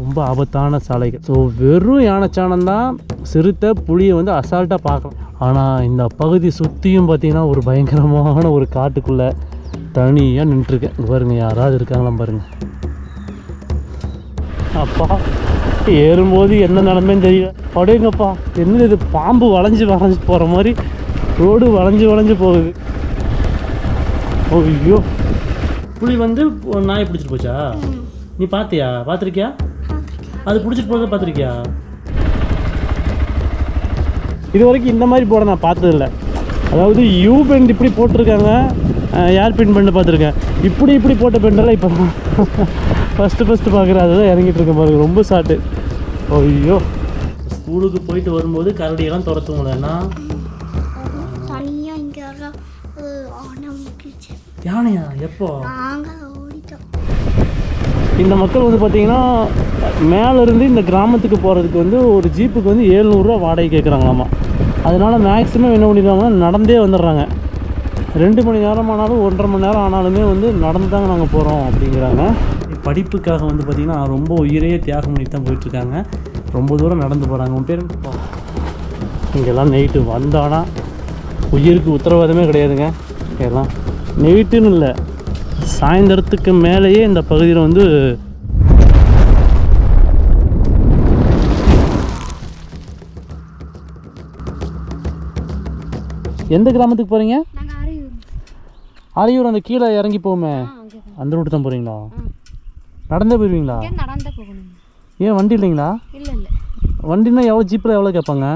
ரொம்ப ஆபத்தான சாலைகள். ஸோ வெறும் யானைச்சாணம் தான் சிறுத்தை புளியை வந்து அசால்ட்டாக பார்க்கலாம். ஆனால் இந்த பகுதி சுற்றியும் பார்த்தீங்கன்னா ஒரு பயங்கரமான ஒரு காட்டுக்குள்ளே தனியாக நின்றுருக்கேன். பாருங்க யாராவது இருக்காங்களாம் பாருங்க. அப்பா ஏறும்போது என்ன நிலமேன்னு தெரியல. அப்படியேங்கப்பா என்னது இது? பாம்பு வளைஞ்சு வளைஞ்சு போகிற மாதிரி ரோடு வளைஞ்சு வளைஞ்சு போகுது. ஐயோ. புலி வந்து நாய் பிடிச்சிட்டு போச்சா? நீ பார்த்தியா பார்த்துருக்கியா அது பிடிச்சிட்டு போகிறத பார்த்துருக்கியா இது வரைக்கும் இந்த மாதிரி போட நான் பார்த்ததில்ல. அதாவது யூ பெண்ட் இப்படி போட்டிருக்காங்க. ஏர் பின் பண்ண பார்த்துருக்கேன். இப்படி இப்படி போட்ட பெண்டெல்லாம் இப்போ ஃபஸ்ட்டு ஃபஸ்ட்டு பார்க்குறேன். அதுதான் இறங்கிட்டு இருக்கேன் பாருங்க. ரொம்ப ஷார்ட்டு ஐயோ. ஸ்கூலுக்கு போயிட்டு வரும்போது கரடியெல்லாம் முக்கிச்சு யானையா? எப்போ? இந்த மக்கள் வந்து பார்த்திங்கன்னா மேலேருந்து இந்த கிராமத்துக்கு போகிறதுக்கு வந்து ஒரு ஜீப்புக்கு வந்து ஏழ்நூறுரூவா வாடகை கேட்குறாங்களாமா அதனால் மேக்ஸிமம் என்ன பண்ணிடுறாங்கன்னா நடந்தே வந்துடுறாங்க. ரெண்டு மணி நேரம் ஆனாலும் ஒன்றரை மணி நேரம் ஆனாலுமே வந்து நடந்து தாங்க நாங்கள் போகிறோம் அப்படிங்கிறாங்க. படிப்புக்காக வந்து பார்த்திங்கன்னா ரொம்ப உயிரையே தியாகம் பண்ணி தான் போயிட்டுருக்காங்க. ரொம்ப தூரம் நடந்து போகிறாங்க உன் பேர் இங்கெல்லாம் நைட்டு வந்தானா உயிருக்கு உத்தரவாதமே கிடையாதுங்க. எல்லாம் நைட்டுன்னு இல்லை. சாயந்தரத்துக்கு மேலேயே இந்த பகுதியில் வந்து எந்த கிராமத்துக்கு போகிறீங்க ஆரியூர் அந்த கீழே இறங்கி போமே அந்த ரூட்டு தான் போகிறீங்களா நடந்தே போகணும். ஏன் வண்டி இல்லைங்களா? இல்ல இல்ல. வண்டினா எவ்வளோ ஜீப்பில் எவ்வளோ கேட்பாங்க?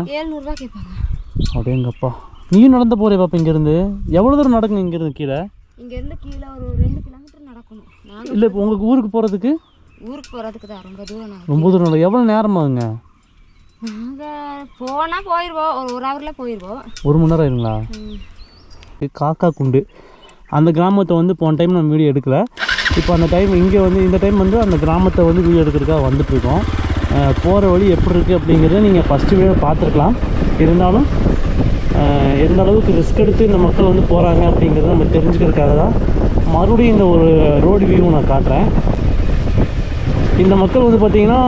அப்படியேங்கப்பா. நீயும் நடந்து போகிறே பாப்பா இங்கேருந்து. எவ்வளோ தூரம் நடக்குங்க இங்கேருந்து கீழே? இங்க இருந்து கீழே ஒரு ரெண்டு இல்லை இப்போ உங்கள் ஊருக்கு போகிறதுக்கு ஊருக்கு போறதுக்கு தான் ரொம்ப தூரம் ரொம்ப தூரம் இல்லை. எவ்வளோ நேரம் ஆகுங்க நாங்க போனா போயிருவோம். ஒரு ஒரு ஹவர்ல போயிருவோம். ஒரு மணி நேரம் ஆயிருங்களா? காக்கா குண்டு. அந்த கிராமத்தை வந்து போன டைம் நம்ம வீடியோ எடுக்கல. இப்போ அந்த டைம் இங்கே வந்து இந்த டைம் வந்து அந்த கிராமத்தை வந்து வீடியோ எடுக்கிறதுக்காக வந்துட்டுருக்கோம் போகிற வழி எப்படி இருக்குது அப்படிங்கிறத நீங்கள் ஃபஸ்ட்டு வீடியோ பார்த்துருக்கலாம். இருந்தாலும் எந்த அளவுக்கு ரிஸ்க் எடுத்து இந்த மக்கள் வந்து போகிறாங்க அப்படிங்கிறத நம்ம தெரிஞ்சுக்கிறதுக்காக தான் மறுபடியும் இந்த ஒரு ரோடு வியூ நான் காட்டுறேன். இந்த மக்கள் வந்து பார்த்திங்கன்னா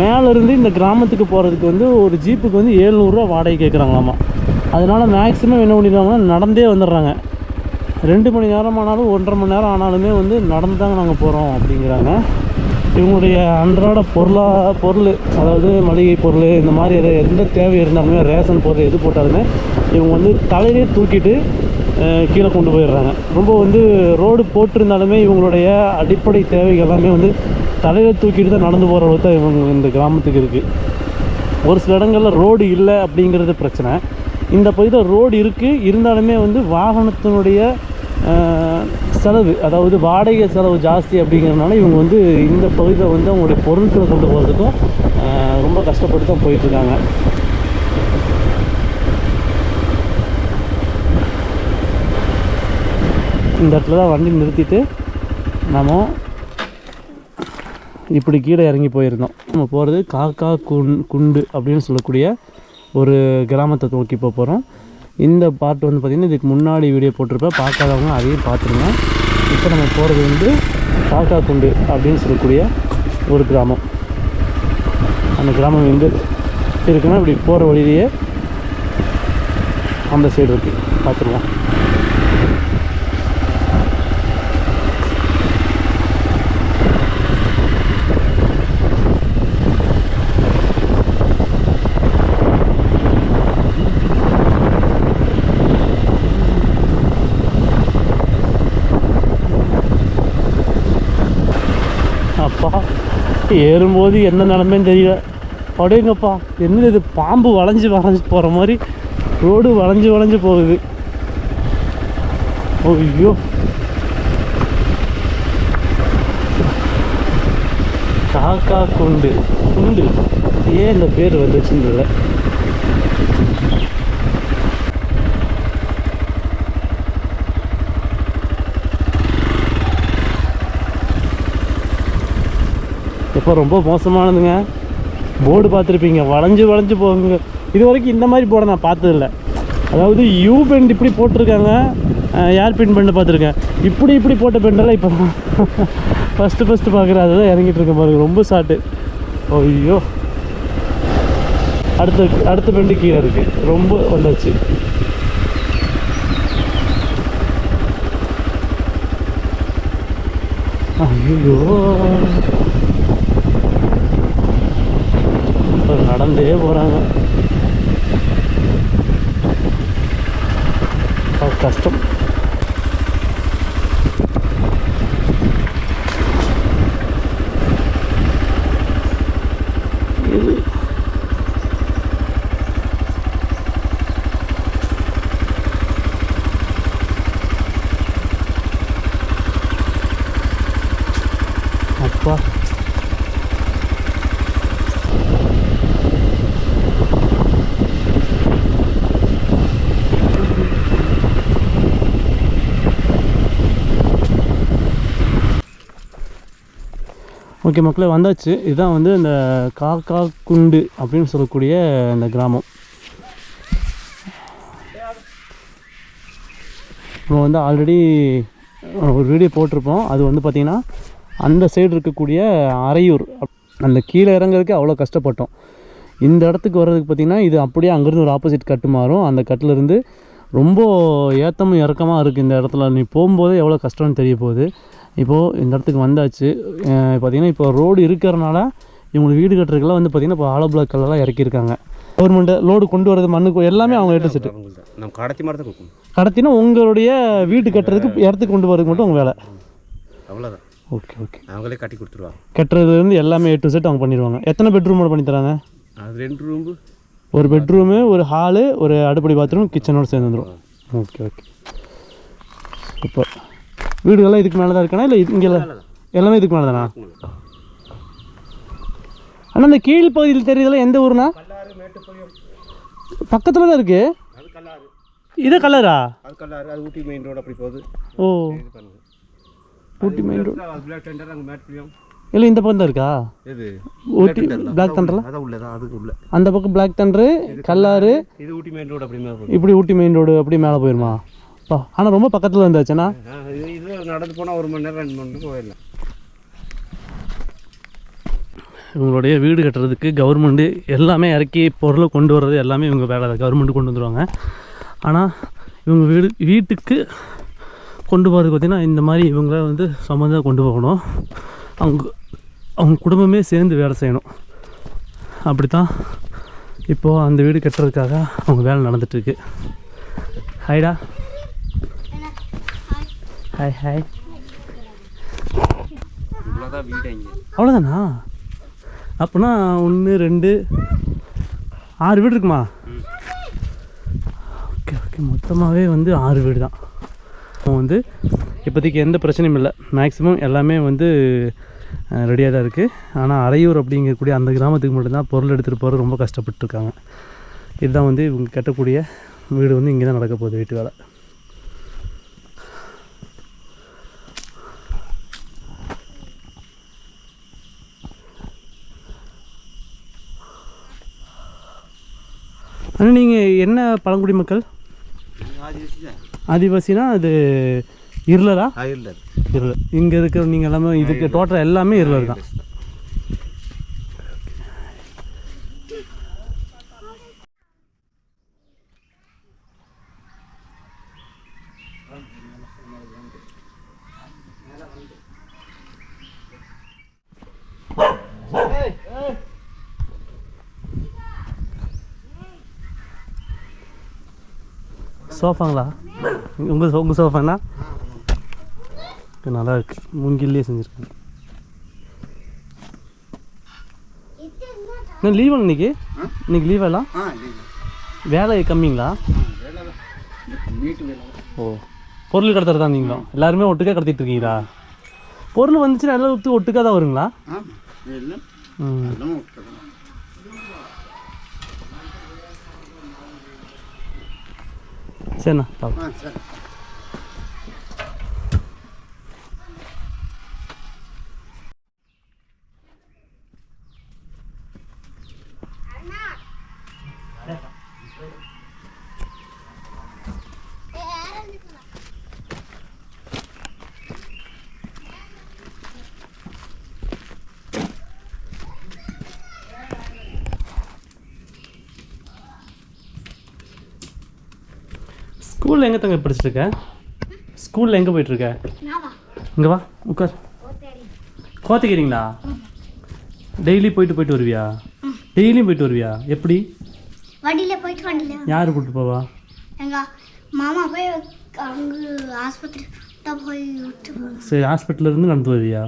மேலேருந்து இந்த கிராமத்துக்கு போகிறதுக்கு வந்து ஒரு ஜீப்புக்கு வந்து ஏழ்நூறுரூவா வாடகை கேட்குறாங்களாமா அதனால் மேக்ஸிமம் என்ன பண்ணிடுவாங்கன்னா நடந்தே வந்துடுறாங்க. ரெண்டு மணி நேரம் ஆனாலும் ஒன்றரை மணி நேரம் ஆனாலுமே வந்து நடந்து தாங்க நாங்கள் போகிறோம் அப்படிங்கிறாங்க. இவங்களுடைய அன்றாட பொருளாக பொருள் அதாவது மளிகை பொருள் இந்த மாதிரி எந்த தேவை இருந்தாலுமே ரேஷன் பொருள் எது போட்டாலுமே இவங்க வந்து தலையிலே தூக்கிட்டு கீழே கொண்டு போயிடுறாங்க. ரொம்ப வந்து ரோடு போட்டிருந்தாலுமே இவங்களுடைய அடிப்படை தேவைகள் எல்லாமே வந்து தலையில் தூக்கிட்டு தான் நடந்து போகிற அளவுக்கு தான் இவங்க இந்த கிராமத்துக்கு இருக்குது ஒரு சில இடங்களில் ரோடு இல்லை அப்படிங்கிறது பிரச்சனை. இந்த பகுதியில் ரோடு இருக்குது இருந்தாலுமே வந்து வாகனத்தினுடைய செலவு அதாவது வாடகை செலவு ஜாஸ்தி அப்படிங்கிறதுனால இவங்க வந்து இந்த பகுதியில் வந்து அவங்களுடைய பொருட்களை கொண்டு போகிறதுக்கும் ரொம்ப கஷ்டப்பட்டு தான் போயிட்டுருக்காங்க. இந்த இடத்துல தான் வண்டி நிறுத்திட்டு நம்ம இப்படி கீழே இறங்கி போயிருந்தோம். நம்ம போகிறது காக்கா குண் குண்டு அப்படின்னு சொல்லக்கூடிய ஒரு கிராமத்தை நோக்கி போக போகிறோம் இந்த பாட்டு வந்து பார்த்திங்கன்னா இதுக்கு முன்னாடி வீடியோ போட்டிருப்பேன். பார்க்காதவங்க அதையும் பார்த்துருங்க. இப்போ நம்ம போகிறது வந்து காக்கா குண்டு அப்படின்னு சொல்லக்கூடிய ஒரு கிராமம். அந்த கிராமம் எங்கே இருக்குன்னா இப்படி போகிற வழியிலேயே அந்த சைடு இருக்குது பார்த்துருவோம் அப்பா ஏறும்போது என்ன நிலமைன்னு தெரியல. அப்படியேங்கப்பா என்னது இது? பாம்பு வளைஞ்சு வளைஞ்சு போகிற மாதிரி ரோடு வளைஞ்சு வளைஞ்சு போகுது. ஐயோ. காக்கா குண்டு. குண்டு. ஏன் இந்த பேர் வந்துச்சுன்னு இப்போ ரொம்ப மோசமானதுங்க. போர்டு பார்த்துருப்பீங்க. வளைஞ்சு வளைஞ்சு போகுங்க. இது வரைக்கும் இந்த மாதிரி போர்டை நான் பார்த்ததில்ல. அதாவது யூ பெண்ட் இப்படி போட்டிருக்காங்க. ஏர் பின் பெண்டு பார்த்துருக்கேன்? இப்படி இப்படி போட்ட பெண்டெல்லாம் இப்போ ஃபஸ்ட்டு ஃபஸ்ட்டு பார்க்குறேன். அதுதான் இறங்கிட்டு இருக்கேன் பாருங்க. ரொம்ப ஷார்ட்டு ஐயோ. அடுத்த அடுத்த பெண்டு கீழே இருக்குது ரொம்ப வந்தாச்சு. ஐயோ இப்ப நடந்தே போகிறாங்க கஷ்டம் இது அப்பா ஓகே மக்களே வந்தாச்சு. இதுதான் வந்து இந்த காக்கா குண்டு அப்படின்னு சொல்லக்கூடிய இந்த கிராமம். நம்ம வந்து ஆல்ரெடி ஒரு வீடியோ போட்டிருப்போம். அது வந்து பார்த்திங்கன்னா அந்த சைடு இருக்கக்கூடிய அரையூர் அந்த கீழே இறங்குறதுக்கு அவ்வளோ கஷ்டப்பட்டோம். இந்த இடத்துக்கு வர்றதுக்கு பார்த்திங்கன்னா இது அப்படியே அங்கேருந்து ஒரு ஆப்போசிட் கட்டு மாறும். அந்த கட்டிலேருந்து ரொம்ப ஏத்தமும் இறக்கமாக இருக்குது இந்த இடத்துல. நீ போகும்போது எவ்வளோ கஷ்டம்னு தெரிய போகுது. இப்போது இந்த இடத்துக்கு வந்தாச்சு. பார்த்திங்கன்னா இப்போ ரோடு இருக்கிறனால இவங்களுக்கு வீடு கட்டுறதுக்கெல்லாம் வந்து பார்த்திங்கன்னா இப்போ ஆலோ பிளாக் கல்லெல்லாம் இறக்கியிருக்காங்க. கவர்மெண்ட்டு லோடு கொண்டு வரது மண்ணுக்கு எல்லாமே அவங்க அவங்கள்தான் நம்ம கடத்தி மாதிரி கொடுக்கணும். கடத்தினா உங்களுடைய வீடு கட்டுறதுக்கு இடத்துக்கு கொண்டு வரதுக்கு மட்டும் உங்கள் வேலை. அவ்வளோதான் ஓகே ஓகே அவங்களே கட்டி கொடுத்துருவாங்க. கட்டுறதுலேருந்து எல்லாமே ஏ டு செட் அவங்க பண்ணிடுவாங்க. எத்தனை பெட்ரூமோட பண்ணி தராங்க? அது ரெண்டு ரூம்பு ஒரு பெட்ரூமு ஒரு ஹாலு ஒரு அடுப்படி பாத்ரூம் கிச்சனோட சேர்ந்து வந்துடும் ஓகே ஓகே சூப்பர் வீடுகள்லாம் இதுக்கு மேலே தான் இருக்கானா இல்லை இங்கே எல்லாமே இதுக்கு மேலே தானா அண்ணா இந்த கீழ் பகுதியில் தெரியுதுல எந்த ஊர்னா பக்கத்தில் தான் இருக்குது கல்லாறு. இதே கலரா அது கல்லாறு. அது ஊட்டி மெயின் ரோடு அப்படி போகுது. ஓ. ஊட்டி மெயின் ரோடு அது பிளாக் டெண்டர் அங்கே மேட்டுப்பாளையம் இல்லை இந்த பக்கம் தான் இருக்கா? இது ஊட்டி பிளாக் தண்டரில் அதான் உள்ள தான். அதுக்கு உள்ள. அந்த பக்கம் பிளாக் தண்டரு கல்லாறு. இது ஊட்டி மெயின் ரோடு அப்படி இப்படி ஊட்டி மெயின் ரோடு அப்படியே மேலே போயிருமா? பா ஆனால் ரொம்ப பக்கத்தில் இருந்தாச்சுண்ணா இது நடந்து போனால் ஒரு மணி நேரம் ரெண்டு மணி நேரம் போயிடலாம் இவங்களுடைய வீடு கட்டுறதுக்கு கவர்மெண்ட்டு எல்லாமே இறக்கி பொருளை கொண்டு வர்றது எல்லாமே இவங்க வேலை கவர்மெண்ட் கொண்டு வந்துடுவாங்க ஆனால் இவங்க வீடு வீட்டுக்கு கொண்டு போகிறதுக்கு பார்த்திங்கன்னா இந்த மாதிரி இவங்கள வந்து சம்மந்தம் கொண்டு போகணும். அவங்க அவங்க குடும்பமே சேர்ந்து வேலை செய்யணும். அப்படி தான் இப்போது அந்த வீடு கட்டுறதுக்காக அவங்க வேலை நடந்துகிட்ருக்கு ஹைடா ஹாய் ஹாய் அவ்வளோதானா அப்போனா ஒன்று ரெண்டு ஆறு வீடு இருக்குமா? ஓகே ஓகே மொத்தமாகவே வந்து ஆறு வீடு தான். வந்து இப்போதைக்கு எந்த பிரச்சனையும் இல்லை. மேக்ஸிமம் எல்லாமே வந்து ரெடியாக தான் இருக்குது ஆனால் அரையூர் அப்படிங்கக்கூடிய அந்த கிராமத்துக்கு மட்டும்தான் பொருள் எடுத்துகிட்டு போகிறது ரொம்ப கஷ்டப்பட்டுருக்காங்க. இதுதான் வந்து இவங்க கட்டக்கூடிய வீடு வந்து இங்கே தான் நடக்க போகுது வீட்டு வேலை. ஆனால் நீங்கள் என்ன பழங்குடி மக்கள்? ஆதிவாசினா அது இருளரா? இருளர். இங்கே இருக்கிற நீங்கள் எல்லாமே இதுக்கு டோட்டல் எல்லாமே இருளர் தான். சோஃபாங்களா? உங்கள் உங்கள் சோஃபாண்ணா? நல்லா இருக்கு. மூங்கிலே செஞ்சுருக்காங்க என்ன லீவா இன்னைக்கு? இன்னைக்கு லீவ் எல்லாம்? வேலை கம்மிங்களா? ஓ பொருள் கடத்துறது தான் நீங்களும்? எல்லாருமே ஒட்டுக்கா கடத்திட்டு இருக்கீங்களா? பொருள் வந்துச்சுன்னா எல்லாம் ஒத்து ஒட்டுக்கா தான் வருங்களா? ம். எல்லாம் ஸ்கூலில் எங்கே தங்க படிச்சிருக்க? ஸ்கூலில் எங்கே போயிட்டுருக்க? இங்கே வா உட்கார். கோத்தகிரிங்களா? டெய்லி போயிட்டு போயிட்டு வருவியா? டெய்லியும் போயிட்டு வருவியா? எப்படி? வண்டியில் போயிட்டு வண்டியில். யார் கூப்பிட்டு போவா? எங்கள் மாமா போய் அங்கே ஆஸ்பத்திரி போய் சரி ஹாஸ்பிட்டல்ல இருந்து நடந்து வருவியா?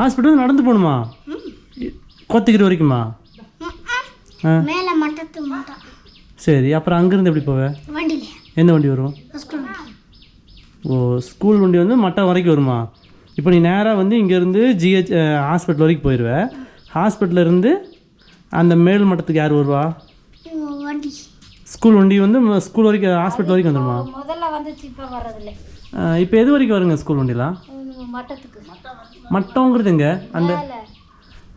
ஹாஸ்பிட்டல் நடந்து போகணுமா? கோத்தகிரி வரைக்குமா? மேலே மட்டத்து சரி அப்புறம் அங்கேருந்து எப்படி போவ? வண்டியில் எந்த வண்டி வரும்? ஓ ஸ்கூல் வண்டி வந்து மட்டம் வரைக்கும் வருமா? இப்போ நீ நேராக வந்து இங்கேருந்து ஜிஹெச் ஹாஸ்பிட்டல் வரைக்கும் போயிடுவ ஹாஸ்பிட்டல்ல இருந்து அந்த மேல் மட்டத்துக்கு யார் வருவா? ஸ்கூல் வண்டி வந்து ஸ்கூல் வரைக்கும் ஹாஸ்பிட்டல் வரைக்கும் வந்துடுமா முதல்ல வந்துச்சு இப்போ வர்றதில்ல. இப்போ எது வரைக்கும் வருங்க ஸ்கூல் வண்டிலாம்? மட்டத்துக்கு. மட்டங்கிறது எங்க? அந்த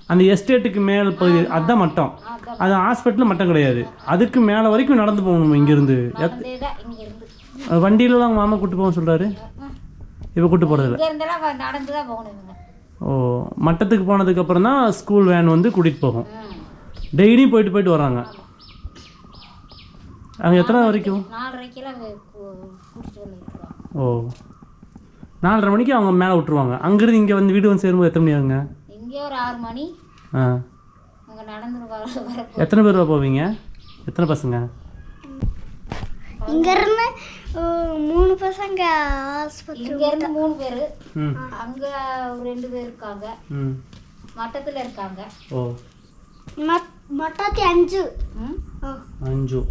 அந்த எஸ்டேட்டுக்கு மேல் பகுதி அதுதான் மட்டம். அது ஹாஸ்பிட்டலில் மட்டம் கிடையாது. அதுக்கு மேலே வரைக்கும் நடந்து போகணும் இங்கேருந்து. வண்டியிலலாம் அவங்க மாமா கூட்டு போக சொல்கிறாரு இப்போ கூட்டு போகிறதில்ல ஓ மட்டத்துக்கு போனதுக்கப்புறம் தான் ஸ்கூல் வேன் வந்து கூட்டிகிட்டு போகும். டெய்லியும் போயிட்டு போயிட்டு வராங்க. அங்கே எத்தனை வரைக்கும் ஓ. நாலரை மணிக்கு அவங்க மேலே விட்டுருவாங்க. அங்கேருந்து இங்கே வந்து வீடு வந்து சேரும்போது எத்தனை மணி ஆகுங்க? இங்கே ஒரு ஆறு மணி. ஆ. அங்கே நடந்து வர எத்தனை பேர் போவீங்க? எத்தனை பசங்க? இங்கேருந்து மூணு பசங்க ஆஸ்பத்திரி இங்கேருந்து மூணு பேர். ம். அங்கே ரெண்டு பேர் இருக்காங்க. ம். மட்டத்தில் இருக்காங்க. ஓ. மட் மட்டாத்தி அஞ்சு. அஞ்சு.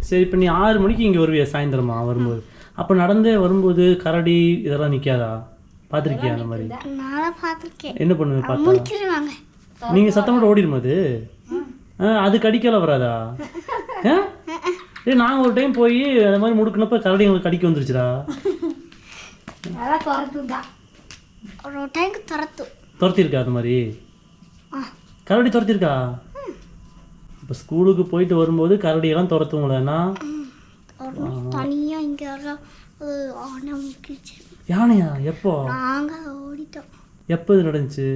சரி இப்போ நீ ஆறு மணிக்கு இங்கே வருவியா சாயந்தரமா? வரும்போது. அப்போ நடந்தே வரும்போது கரடி இதெல்லாம் நிற்காதா பார்த்துருக்கியா அந்த மாதிரி? நானும் பார்த்துருக்கேன் என்ன பண்ணுவேன் பார்த்தா? நீங்கள் சத்தம் போட்டு ஓடிடுமா அது? அது கடிக்கல வராதா? ஏ நாங்கள் ஒரு டைம் போய் அந்த மாதிரி முடுக்குனப்ப கரடி எங்களுக்கு கடிக்க வந்துருச்சுடா. ஒரு துரத்திருக்கா அது மாதிரி? கரடி துரத்திருக்கா? இப்போ ஸ்கூலுக்கு போயிட்டு வரும்போது கரடியெல்லாம் துரத்துங்களேன்னா தனியாக இங்கே யானையா? எப்போ? நாங்கள் ஓடிட்டோம். எப்போ இது நடந்துச்சு?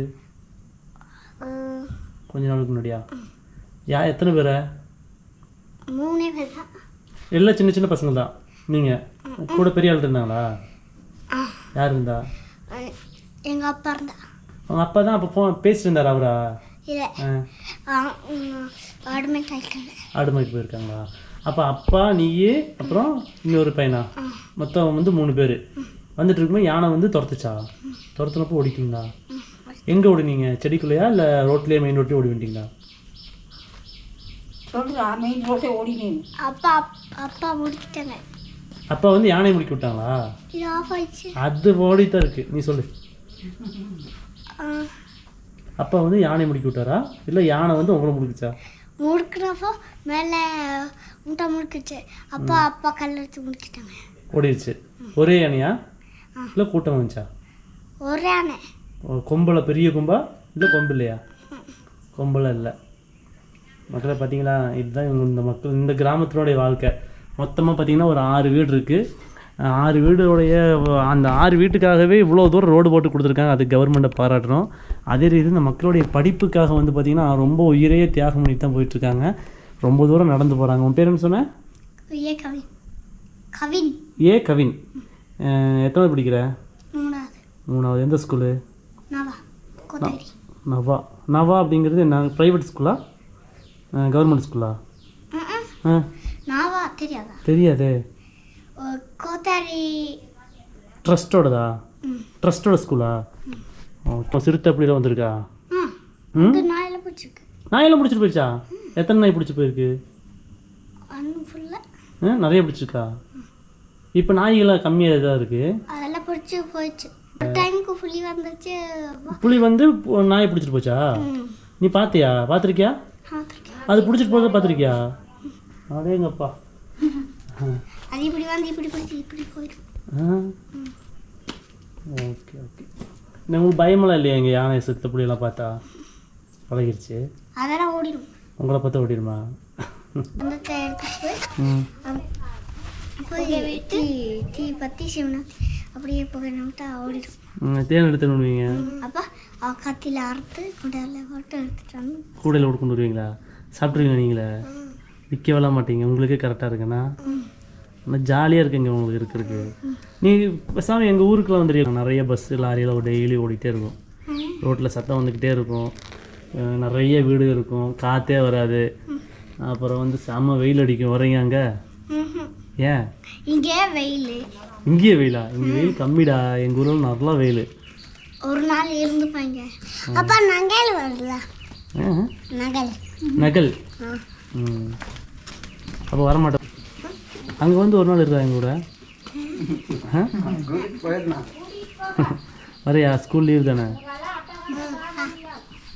கொஞ்ச நாளுக்கு முன்னாடியா? யா எத்தனை பேரை? மூணே பேர் தான் எல்லாம் சின்ன சின்ன பசங்க தான் நீங்கள் கூட பெரிய ஆள் இருந்தாங்களா? யார் இருந்தா? எங்கள் அப்பா இருந்தா. அவங்க அப்பா தான் அப்போ ஃபோன் பேசிட்டு இருந்தார் அவரா? இல்லை. ஆ. அட்மிட் ஆகிருக்காங்க ஆடு மாய்க்கு போயிருக்காங்களா? அப்போ அப்பா நீயே அப்புறம் இன்னொரு பையனா? மொத்தம் வந்து மூணு பேர். வந்துட்டு இருக்கும்போது யானை வந்து துரத்துச்சா? துரத்துனப்போ ஓடிட்டீங்களா? எங்கே ஓடினீங்க? செடிக்குள்ளேயா இல்லை ரோட்லேயே மெயின் ரோட்லேயே ஓடி வந்துட்டீங்களா அப்பா அப்- அப்பா முடிக்கிட்டாங்க அப்பா வந்து யானை முடிக்க விட்டாங்களா? அது ஓடித்தான் இருக்கு. நீ சொல்லு. அப்பா வந்து யானை முடிக்க விட்டாரா? இல்லை யானை வந்து உங்களை முடிக்குச்சா முடுக்கிறப்போ மேலே முட்டை முடுக்குச்சு அப்பா அப்பா கல் எடுத்து முடிக்கிட்டாங்க ஓடிடுச்சு. ஒரே யானையா? இல்லை கூட்டம் வந்துச்சா? ஒரே ஓ, கொம்புல பெரிய கொம்பா? இல்லை கொம்பு இல்லையா கொம்புல இல்லை. மக்களை பார்த்தீங்களா இதுதான் இவங்க இந்த மக்கள் இந்த கிராமத்தினுடைய வாழ்க்கை. மொத்தமாக பார்த்தீங்கன்னா ஒரு ஆறு வீடு இருக்குது ஆறு வீடுடைய அந்த ஆறு வீட்டுக்காகவே இவ்வளோ தூரம் ரோடு போட்டு கொடுத்துருக்காங்க. அது கவர்மெண்ட்டை பாராட்டுறோம். அதே ரீதி இந்த மக்களுடைய படிப்புக்காக வந்து பார்த்திங்கன்னா ரொம்ப உயிரையே தியாகம் பண்ணி தான் போயிட்டுருக்காங்க. ரொம்ப தூரம் நடந்து போகிறாங்க உன் பேர் என்ன சொன்னேன் ஏ கவின். கவின். ஏ கவின். எத்தனை படிக்கிற? மூணாவது. மூணாவது. எந்த ஸ்கூலு நவா. நவா. அப்படிங்கிறது என்ன? ப்ரைவேட் ஸ்கூலா கவர்மெண்ட் ஸ்கூலா ம்ம். ஆ நாவா தெரியாதா? ம். ட்ரஸ்ட்டோட ஸ்கூலா இப்போ சிறுத்தை அப்படிலாம் வந்திருக்கா? ம்? நாயெல்லாம் பிடிச்சிட்டு போயிடுச்சா எத்தனை நாய் பிடிச்சி போயிருக்கு? நிறைய பிடிச்சிருக்கா? இப்போ நாய்கள்லாம் கம்மியாக தான் இருக்குது அதெல்லாம் பிடிச்சி போயிடுச்சு. ஒரு டைமுக்கு புலி வந்துச்சு புலி வந்து நாயை பிடிச்சிட்டு போச்சா? நீ பார்த்தியா பார்த்துருக்கியா அது பிடிச்சிட்டு போகிறத பார்த்துருக்கியா அடேங்கப்பா. அது இப்படி வந்து இப்படி பிடிச்சி இப்படி போயிடும். Okay okay. உங்களுக்கு பயமெல்லாம் இல்லையா எங்கள் யானை செத்த புலியெல்லாம் பார்த்தா? பழகிருச்சு. அதெல்லாம் ஓடிடும் உங்களை பார்த்தா ஓடிடுமா ம். அங்க போய் தீ தீ பற்றி சிவனா அப்படியே புகை நம்பிட்டா ஓடிடும். ம், தேன் எடுத்து வருவீங்க? அப்போ அவ கத்தியில் அறுத்து குடையில போட்டு எடுத்துட்டு வந்து கூடையில் கொண்டு வருவீங்களா? சாப்பிட்ருவீங்களா நீங்களே? விற்க விட மாட்டீங்க. உங்களுக்கே கரெக்டாக இருக்குண்ணா ஆனால் ஜாலியாக இருக்குங்க உங்களுக்கு இருக்கிறதுக்கு. நீ பேசாமல் எங்கள் ஊருக்குலாம் வந்துருக்கீங்க நிறைய பஸ்ஸு லாரியெல்லாம் டெய்லி ஓடிட்டே இருக்கும். ரோட்டில் சத்தம் வந்துக்கிட்டே இருக்கும். நிறைய வீடு இருக்கும். காற்றே வராது. அப்புறம் வந்து செம்ம வெயில் அடிக்கும். வரீங்க அங்கே? ஏன் இங்கே வெயில். இங்கேயே வெயிலா? இங்கே வெயில் கம்மிடா. எங்கள் ஊரில் நல்லா வெயில். ஒரு நாள் இருந்துப்பாங்க. அப்பா நகல் வரல நகல். நகல்? ம். அப்போ வரமாட்டோம். அங்கே வந்து ஒரு நாள் இருக்கா எங்க கூட? வரையா? ஸ்கூல் லீவ் தானே?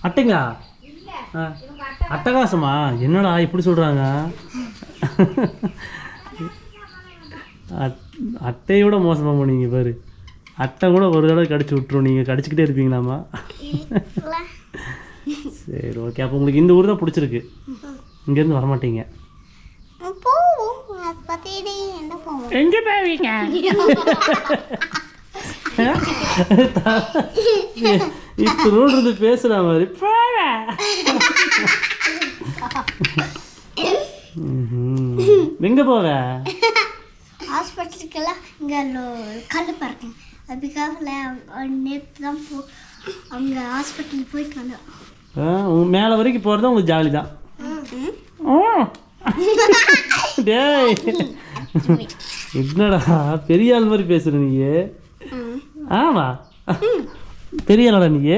அட்டைங்களா. அட்டகாசமா? என்னடா இப்படி சொல்கிறாங்க அட்டையோட மோசமாக போனீங்க பாரு. அட்டை கூட ஒரு தடவை கடிச்சு விட்ரும் நீங்கள் கடிச்சிக்கிட்டே இருப்பீங்களாமா? சரி ஓகே அப்போ உங்களுக்கு இந்த ஊர் தான் பிடிச்சிருக்கு. இங்கேருந்து வரமாட்டீங்க. அதை எங்கே போவீங்க? இப்போ ரோடு இருந்து பேசுகிற மாதிரி. எங்கே போவ? ஹாஸ்பிட்டலுக்கெல்லாம் இங்கே கல் பறக்கும் அதுக்காக நேற்று தான் போ அவங்க ஹாஸ்பிட்டல் போயிட்டு வந்தோம் உங்க மேலே வரைக்கும் போகிறது உங்களுக்கு ஜாலி தான். டேய். என்னடா பெரிய ஆள் மாதிரி பேசுற நீ ஆமா. பெரிய ஆளடா நீ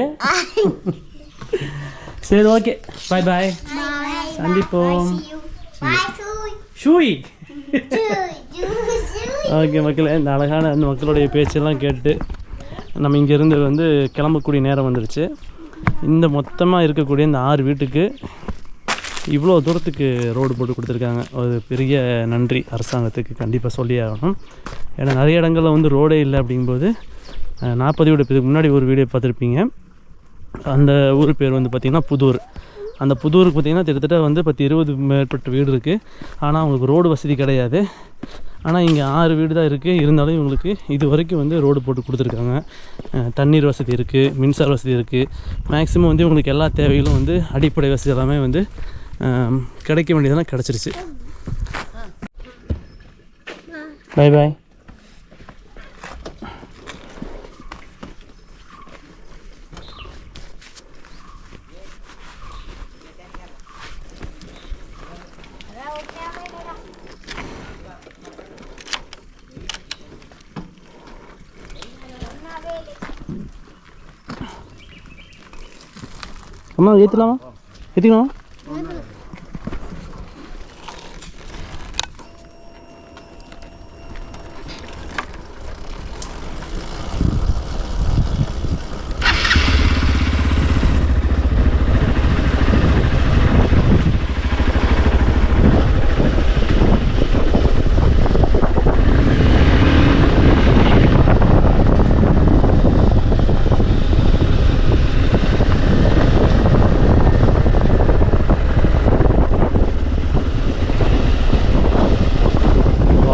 சரி ஓகே பாய் பாய் சந்திப்போம். ஷூய் ஓகே மக்களே இந்த அழகான அந்த மக்களுடைய பேச்செல்லாம் கேட்டு நம்ம இங்கேருந்து வந்து கிளம்பக்கூடிய நேரம் வந்துடுச்சு இந்த மொத்தமாக இருக்கக்கூடிய இந்த ஆறு வீட்டுக்கு இவ்வளோ தூரத்துக்கு ரோடு போட்டு கொடுத்துருக்காங்க. ஒரு பெரிய நன்றி அரசாங்கத்துக்கு கண்டிப்பாக சொல்லி ஆகணும். ஏன்னா நிறைய இடங்களில் வந்து ரோடே இல்லை அப்படிங்கும்போது நாற்பது வீடு இதுக்கு முன்னாடி ஒரு வீடியோ பார்த்துருப்பீங்க. அந்த ஊர் பேர் வந்து பார்த்திங்கன்னா புதூர். அந்த புதூருக்கு பார்த்திங்கன்னா கிட்டத்தட்ட வந்து பத்து இருபது மேற்பட்ட வீடு இருக்குது ஆனால் அவங்களுக்கு ரோடு வசதி கிடையாது. ஆனால் இங்கே ஆறு வீடு தான் இருக்குது இருந்தாலும் இவங்களுக்கு இது வரைக்கும் வந்து ரோடு போட்டு கொடுத்துருக்காங்க. தண்ணீர் வசதி இருக்குது மின்சார வசதி இருக்குது மேக்ஸிமம் வந்து இவங்களுக்கு எல்லா தேவைகளும் வந்து அடிப்படை வசதி எல்லாமே வந்து கிடைக்க வேண்டியதெல்லாம் கிடச்சிருச்சு. பை பாய் அம்மா ஏற்றலாமா ஏற்றிக்கலாமா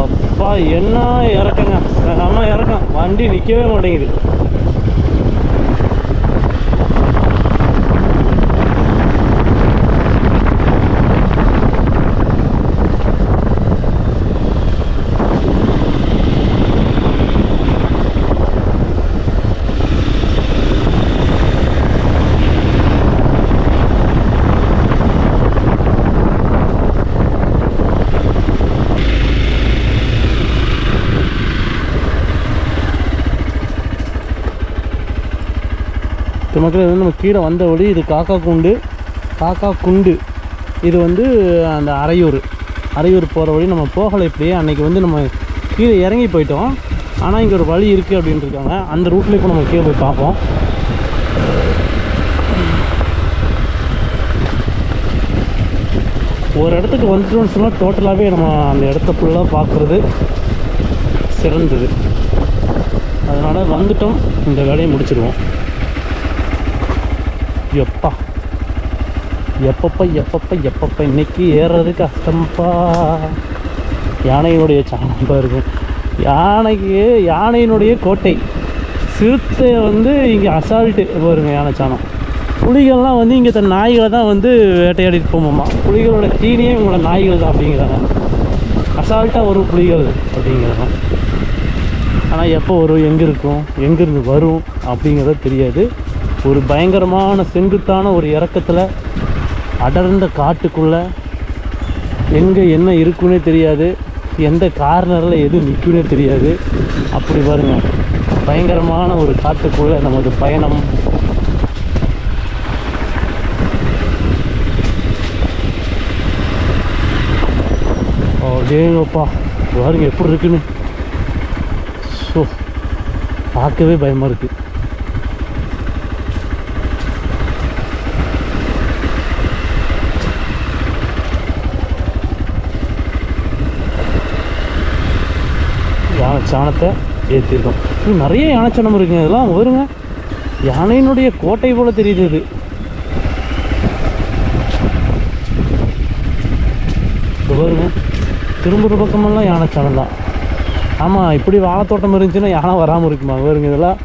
அப்பா என்ன இறக்கங்க செம இறக்கம் வண்டி நிற்கவே மாட்டேங்குது இப்போ மக்கள் வந்து நம்ம கீழே வந்த வழி இது காக்கா குண்டு காக்கா குண்டு இது வந்து அந்த அரையூர். அரையூர் போகிற வழி நம்ம போகலை இப்படியே. அன்னைக்கு வந்து நம்ம கீழே இறங்கி போயிட்டோம். ஆனால் இங்கே ஒரு வழி இருக்குது அப்படின்ட்டு இருக்காங்க. அந்த ரூட்டில் இப்போ நம்ம கீழே போய் பார்ப்போம். ஒரு இடத்துக்கு வந்துட்டோம்னு சொன்னால் டோட்டலாகவே நம்ம அந்த இடத்த ஃபுல்லாக பார்க்குறது சிறந்தது. அதனால் வந்துட்டோம். இந்த வேலையை முடிச்சிடுவோம் எப்பா? எப்பப்போ எப்பப்போ எப்பப்போ? இன்றைக்கி ஏறுறது கஷ்டம்ப்பா. யானையினுடைய சாணம் இருக்கும் யானைக்கு யானையினுடைய கோட்டை. சிறுத்தை வந்து இங்கே அசால்ட்டு பாருங்க யானை சாணம். புலிகள்லாம் வந்து இங்கே தன் நாய்களை தான் வந்து வேட்டையாடிட்டு போமாம்மா புலிகளோட தீனியே இவங்களோட நாய்கள் தான் அப்படிங்கிறாங்க. அசால்ட்டாக வரும் புலிகள் அப்படிங்கிறது ஆனால் எப்போ வரும் எங்கே இருக்கும் எங்கேருந்து வரும் அப்படிங்கிறது தெரியாது. ஒரு பயங்கரமான செங்குத்தான ஒரு இறக்கத்தில் அடர்ந்த காட்டுக்குள்ளே எங்கே என்ன இருக்குன்னே தெரியாது. எந்த கார்னரில் எது நிற்குன்னே தெரியாது. அப்படி பாருங்கள் பயங்கரமான ஒரு காட்டுக்குள்ளே நமது பயணம். டேங்கப்பா பாருங்க எப்படி இருக்குன்னு. ஸோ பார்க்கவே பயமாக இருக்குது யானை சாணத்தை ஏற்றிருக்கோம் இன்னும் நிறைய யானைச்சனம் இருக்குங்க இதெல்லாம் வருங்க. யானையினுடைய கோட்டை போல் தெரியுது இது. வருங்க பாருங்க. திரும்புகிற பக்கமெல்லாம் சாணம் தான். ஆமாம் இப்படி வாழைத்தோட்டம் இருந்துச்சுன்னா யானை வராமல் இருக்குமா? பாருங்க இதெல்லாம்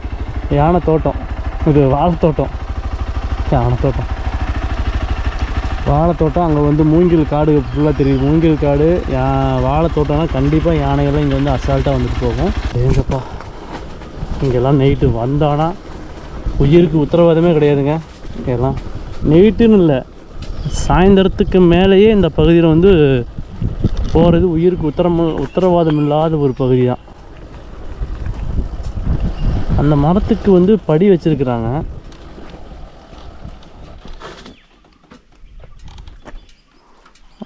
யானை தோட்டம். இது வாழைத்தோட்டம். யானை தோட்டம். வாழைத்தோட்டம் அங்கே வந்து மூங்கில் காடு ஃபுல்லாக தெரியுது. மூங்கில் காடு யா வாழைத்தோட்டம்னா கண்டிப்பாக யானைகள்லாம் இங்கே வந்து அசால்ட்டாக வந்துட்டு போகும். எங்கப்பா இங்கெல்லாம் நைட்டு வந்தானா உயிருக்கு உத்தரவாதமே கிடையாதுங்க. எல்லாம் நைட்டுன்னு இல்லை. சாயந்தரத்துக்கு மேலேயே இந்த பகுதியில் வந்து போகிறது உயிருக்கு உத்தரம் உத்தரவாதம் இல்லாத ஒரு பகுதி தான் அந்த மரத்துக்கு வந்து படி வச்சுருக்குறாங்க.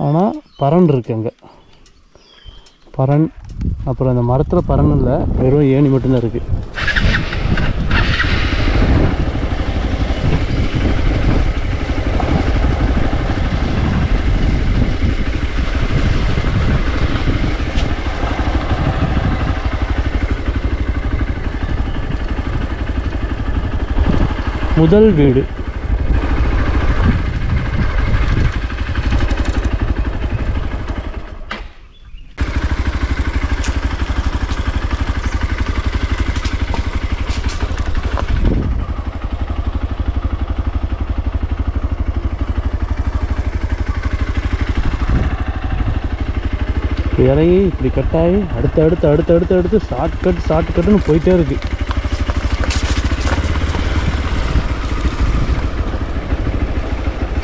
ஆனால் பறன் இருக்கு அங்கே. பறன் அப்புறம் அந்த மரத்தில் பறன் இல்லை வெறும் ஏணி மட்டும்தான் இருக்குது முதல் வீடு. இறங்கி இப்படி கட்டாயி அடுத்து அடுத்து அடுத்து அடுத்து அடுத்து ஷார்ட் கட் ஷார்ட் கட்டுன்னு போயிட்டே இருக்கு.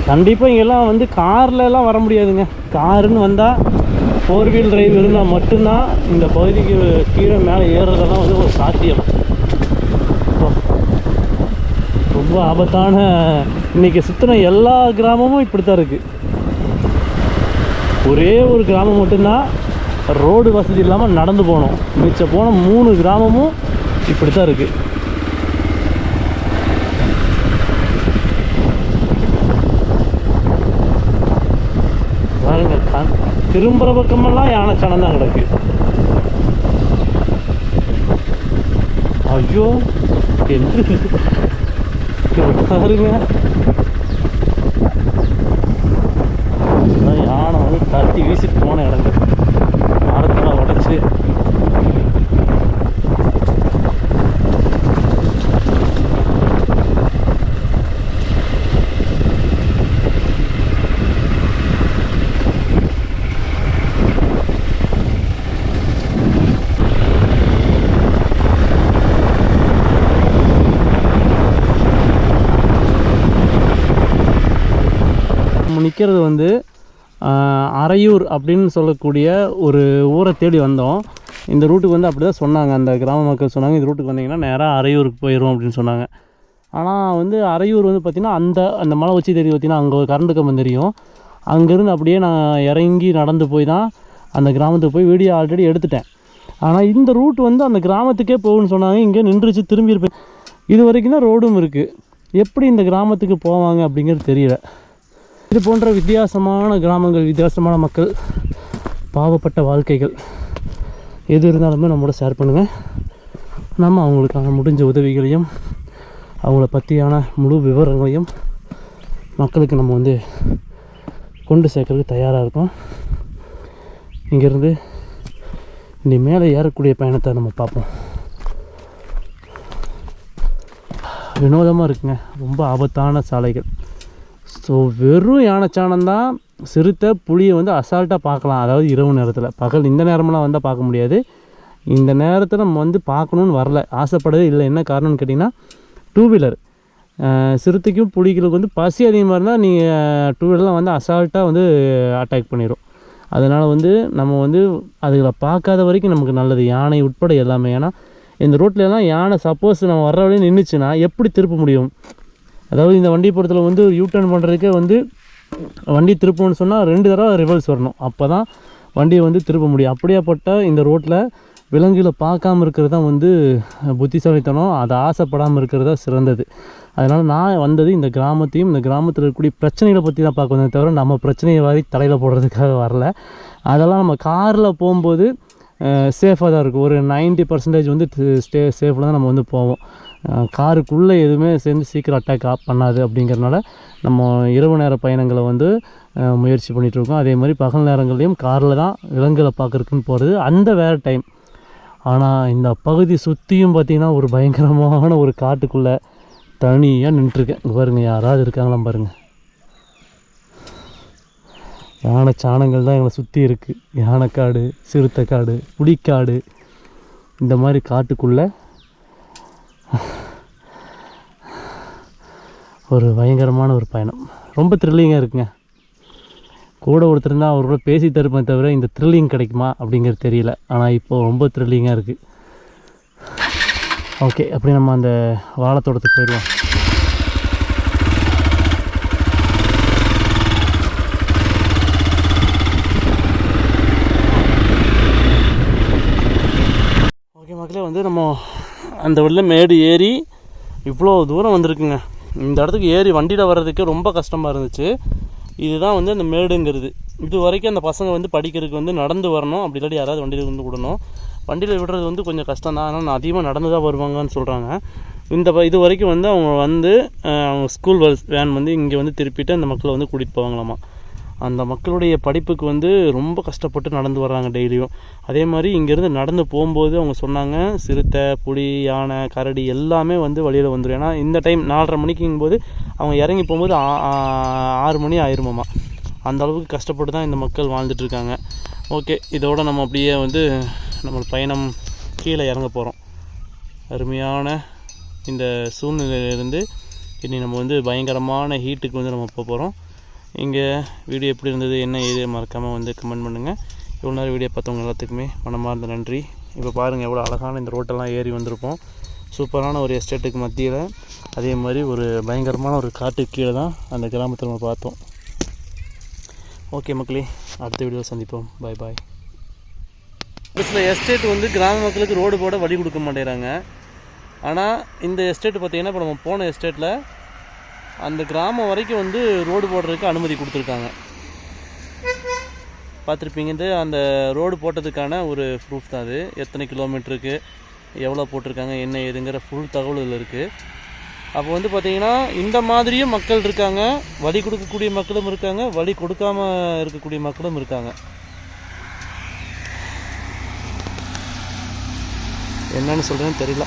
கண்டிப்பாக இங்கெல்லாம் வந்து கார்ல எல்லாம் வர முடியாதுங்க. காருன்னு வந்தால் ஃபோர் வீல் டிரைவ் இருந்தால் மட்டும்தான் இந்த பகுதிக்கு கீழே மேலே ஏறுறதெல்லாம் வந்து ஒரு சாத்தியம். ரொம்ப ஆபத்தான இன்றைக்கி சுற்றின எல்லா கிராமமும் இப்படி தான் இருக்குது ஒரே ஒரு கிராமம் மட்டும்தான் ரோடு வசதி இல்லாமல் நடந்து போனோம். மிச்சம் போன மூணு கிராமமும் இப்படி தான் இருக்குது பாருங்க கண் திரும்புகிற பக்கமெல்லாம் யானைச்சாணம் தான் கிடக்கு. ஐயோ என்று பாருங்க. யானை வந்து தட்டி வீசிட்டு போன இடங்கள். மரத்தெல்லாம் நம்ம நிற்கிறது வந்து மறையூர் அப்படின்னு சொல்லக்கூடிய ஒரு ஊரை தேடி வந்தோம். இந்த ரூட்டுக்கு வந்து அப்படி தான் சொன்னாங்க. அந்த கிராம மக்கள் சொன்னாங்க இந்த ரூட்டுக்கு வந்தீங்கன்னா நேராக அரையூருக்கு போயிடும் அப்படின்னு சொன்னாங்க. ஆனால் வந்து அரையூர் வந்து பார்த்திங்கன்னா அந்த அந்த மலை வச்சு தெரியும் பார்த்திங்கன்னா அங்கே ஒரு கரண்ட் கம்பம் தெரியும். அங்கேருந்து அப்படியே நான் இறங்கி நடந்து போய் தான் அந்த கிராமத்துக்கு போய் வீடியோ ஆல்ரெடி எடுத்துட்டேன். ஆனால் இந்த ரூட் வந்து அந்த கிராமத்துக்கே போகும்னு சொன்னாங்க. இங்கே நின்றுச்சு திரும்பி இருப்பேன். இது வரைக்கும் தான் ரோடும் இருக்குது எப்படி இந்த கிராமத்துக்கு போவாங்க அப்படிங்கிறது தெரியல. இது போன்ற வித்தியாசமான கிராமங்கள் வித்தியாசமான மக்கள் பாவப்பட்ட வாழ்க்கைகள் எது இருந்தாலுமே நம்மளோட ஷேர் பண்ணுங்கள் நம்ம அவங்களுக்கான முடிஞ்ச உதவிகளையும் அவங்கள பற்றியான முழு விவரங்களையும் மக்களுக்கு நம்ம வந்து கொண்டு சேர்க்கறதுக்கு தயாராக இருக்கோம். இங்கேருந்து இனி மேலே ஏறக்கூடிய பயணத்தை நம்ம பார்ப்போம். வினோதமாக இருக்குங்க. ரொம்ப ஆபத்தான சாலைகள். ஸோ வெறும் யானைச்சாணம் தான் சிறுத்தை புளியை வந்து அசால்ட்டாக பார்க்கலாம். அதாவது இரவு நேரத்தில். பகல் இந்த நேரமெல்லாம் வந்தால் பார்க்க முடியாது. இந்த நேரத்தில் நம்ம வந்து பார்க்கணுன்னு வரல. ஆசைப்படவே இல்லை. என்ன காரணம்னு கேட்டிங்கன்னா டூ வீலர் சிறுத்தைக்கும் புலிகளுக்கு வந்து பசி அதிகமாக இருந்தால் நீங்கள் டூ வீலர்லாம் வந்து அசால்ட்டாக வந்து அட்டாக் பண்ணிடும் அதனால் வந்து நம்ம வந்து அதுகளை பார்க்காத வரைக்கும் நமக்கு நல்லது. யானை உட்பட எல்லாமே. ஏன்னா இந்த ரோட்லலாம் யானை சப்போஸ் நம்ம வர்ற வழியே நின்றுச்சுன்னா எப்படி திருப்ப முடியும்? அதாவது இந்த வண்டி பொறுத்தல வந்து யூ டர்ன் பண்ணுறதுக்கே வந்து வண்டி திருப்பணும்னு சொன்னால் ரெண்டு தடவை ரிவர்ஸ் வரணும். அப்போ தான் வண்டியை வந்து திருப்ப முடியும். அப்படியாப்பட்ட இந்த ரோட்டில் விலங்குகளை பார்க்காம இருக்கிறது தான் வந்து புத்திசாலித்தனம். அதை ஆசைப்படாமல் இருக்கிறது தான் சிறந்தது. அதனால் நான் வந்தது இந்த கிராமத்தையும் இந்த கிராமத்தில் இருக்கக்கூடிய பிரச்சனைகளை பற்றி தான் பார்க்க வந்தேன் தவிர நம்ம பிரச்சனையை வாரி தலையில் போடுறதுக்காக வரல. அதெல்லாம் நம்ம காரில் போகும்போது சேஃபாக தான் இருக்கும். ஒரு 90% பர்சன்டேஜ் வந்து ஸ்டே சேஃபில் தான் நம்ம வந்து போவோம். காருக்குள்ளே எதுவுமே சேர்ந்து சீக்கிரம் அட்டாக் ஆப் பண்ணாது அப்படிங்கிறனால நம்ம இரவு நேர பயணங்களை வந்து முயற்சி பண்ணிகிட்டு இருக்கோம். அதே மாதிரி பகல் நேரங்கள்லையும் காரில் தான் விலங்குகளை பார்க்குறதுக்குன்னு போகிறது அந்த வேறு டைம் ஆனால் இந்த பகுதி சுற்றியும் பார்த்திங்கன்னா ஒரு பயங்கரமான ஒரு காட்டுக்குள்ளே தனியாக நின்றுருக்கேன். இங்கே பாருங்கள் யாராவது இருக்காங்களாம் பாருங்கள் யானை சாணங்கள் தான் எங்களை சுற்றி இருக்குது யானைக்காடு சிறுத்தைக்காடு புலிக்காடு இந்த மாதிரி காட்டுக்குள்ளே ஒரு பயங்கரமான ஒரு பயணம். ரொம்ப த்ரில்லிங்காக இருக்குங்க. கூட ஒருத்தர் இருந்தால் அவர் கூட பேசி தருப்பேன் தவிர இந்த த்ரில்லிங் கிடைக்குமா அப்படிங்கிறது தெரியல. ஆனால் இப்போது ரொம்ப த்ரில்லிங்காக இருக்குது ஓகே அப்படி நம்ம அந்த வாழைத்தோட்டத்துக்கு போயிடுவோம். ஓகே மக்களே வந்து நம்ம அந்த உள்ள மேடு ஏறி இவ்வளோ தூரம் வந்திருக்குங்க. இந்த இடத்துக்கு ஏறி வண்டியில் வர்றதுக்கே ரொம்ப கஷ்டமாக இருந்துச்சு. இதுதான் வந்து அந்த மேடுங்கிறது. இது வரைக்கும் அந்த பசங்க வந்து படிக்கிறதுக்கு வந்து நடந்து வரணும். அப்படி இல்லாட்டி யாராவது வண்டியில் வந்து விடணும். வண்டியில் விடுறது வந்து கொஞ்சம் கஷ்டம் தான். ஆனால் அதிகமாக நடந்து தான் வருவாங்கன்னு சொல்கிறாங்க இந்த ப- இது வரைக்கும் வந்து அவங்க வந்து அவங்க ஸ்கூல் வேன் வந்து இங்கே வந்து திருப்பிட்டு அந்த மக்களை வந்து கூட்டிகிட்டு போவாங்களாமா. அந்த மக்களுடைய படிப்புக்கு வந்து ரொம்ப கஷ்டப்பட்டு நடந்து வர்றாங்க டெய்லியும். அதே மாதிரி இங்கேருந்து நடந்து போகும்போது அவங்க சொன்னாங்க சிறுத்தை புலி யானை கரடி எல்லாமே வந்து வழியில் வந்துடும் ஏன்னா இந்த டைம் நாலரை மணிக்குங்கும்போது அவங்க இறங்கி போகும்போது ஆறு மணி ஆயிருமாம்மா அந்த அளவுக்கு கஷ்டப்பட்டு தான் இந்த மக்கள் வாழ்ந்துட்டு இருக்காங்க ஓகே இதோட நம்ம அப்படியே வந்து நம்ம பயணம் கீழே இறங்க போகிறோம் அருமையான இந்த சூழ்நிலையிலேருந்து இனி நம்ம வந்து பயங்கரமான ஹீட்டுக்கு வந்து நம்ம போக போகிறோம் இங்கே வீடியோ எப்படி இருந்தது என்ன ஏது மறக்காமல் வந்து கமெண்ட் பண்ணுங்கள் இவ்வளோ நேரம் வீடியோ பார்த்தவங்க எல்லாத்துக்குமே மனமார்ந்த நன்றி. இப்போ பாருங்கள் எவ்வளோ அழகான இந்த ரோட்டெல்லாம் ஏறி வந்திருப்போம் சூப்பரான ஒரு எஸ்டேட்டுக்கு மத்தியில். அதே மாதிரி ஒரு பயங்கரமான ஒரு காட்டுக்கு கீழே தான் அந்த கிராமத்தில் நம்ம பார்த்தோம். ஓகே மக்களே அடுத்த வீடியோவில் சந்திப்போம். பாய் பாய் ஒரு சில எஸ்டேட் வந்து கிராம மக்களுக்கு ரோடு போட வழி கொடுக்க மாட்டேங்கிறாங்க. ஆனால் இந்த எஸ்டேட் பார்த்தீங்கன்னா இப்போ நம்ம போன எஸ்டேட்டில் அந்த கிராமம் வரைக்கும் வந்து ரோடு போடுறதுக்கு அனுமதி கொடுத்துருக்காங்க. பார்த்துருப்பீங்கது அந்த ரோடு போட்டதுக்கான ஒரு ப்ரூஃப் தான் அது. எத்தனை கிலோமீட்டருக்கு எவ்வளோ போட்டிருக்காங்க என்ன ஏதுங்கிற ஃபுல் தகவல் இதில் இருக்குது அப்போ வந்து பார்த்திங்கன்னா இந்த மாதிரியும் மக்கள் இருக்காங்க. வழி கொடுக்கக்கூடிய மக்களும் இருக்காங்க. வழி கொடுக்காம இருக்கக்கூடிய மக்களும் இருக்காங்க. என்னன்னு சொல்கிறேன்னு தெரியல.